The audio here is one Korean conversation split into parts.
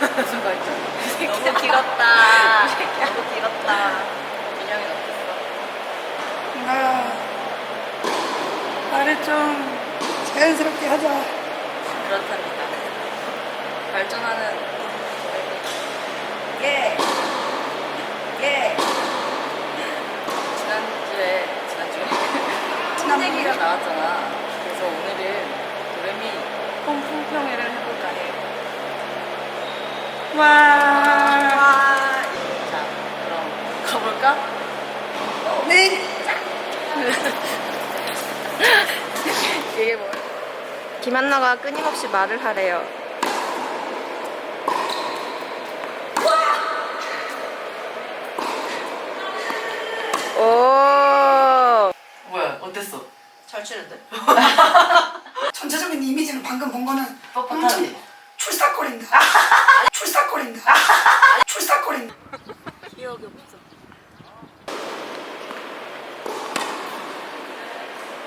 너무 길었다. 너무 길었다. 민영이 어땠어? 나 말을 좀 자연스럽게 하자. 그렇답니다. 발전하는 예. 예. 지난주에 지난주에 친얘기가 나왔잖아. 그래서 오늘은 도레미 폼풍평회를 해볼까 해. 와. 자, 그럼 가볼까? 네. 이게 뭐야? 김한나가 끊임없이 말을 하래요. 오. 뭐야 어땠어? 잘 치는데? 전체적인 이미지는 방금 본 거는 뻣뻣하지? 엄청 출삭거린다. 출삭거린다. 출삭거린다. 기억이 없어.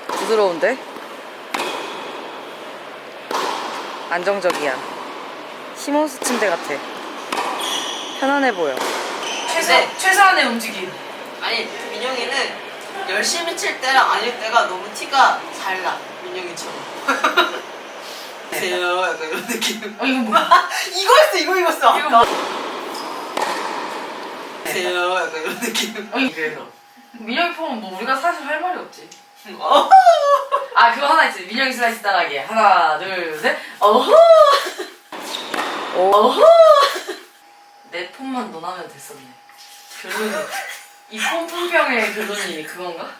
부드러운데? 안정적이야. 시몬스 침대 같아. 편안해 보여. 최소, 최소한의 움직임 아니 민영이는 열심히 칠 때랑 아닐 때가 너무 티가 잘 나 민영이처럼 세요 약간 이런 느낌 어 이거 뭐야? 이거였어 이거 이거였어 이거 아까 뭐 세요. 약간 이런 느낌. 그래서. 민영이 폼은 뭐 우리가 사실 할 말이 없지. 어. 아 그거 하나 있지. 민영이 슬라이스 따라하기. 하나 둘 셋. 어허! 어허! 내 폼만 논하면 됐었네. 결론이. 이 폼품병의 결론이 그건가?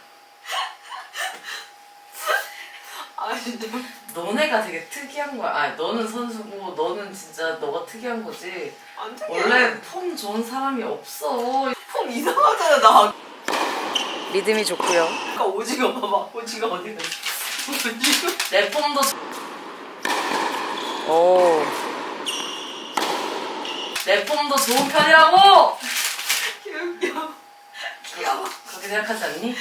아 진짜 너네가 되게 특이한 거야. 아 너는 선수고 너는 진짜 너가 특이한 거지. 안 돼. 원래 폼 좋은 사람이 없어. 폼 이상하잖아 나. 리듬이 좋고요. 아까 오징어 봐봐 오징어 어디 갔어? 오징어 내 폼도 오. 내 폼도 좋은 편이라고! 귀여워. 귀여워. 그렇게 생각하지 않니?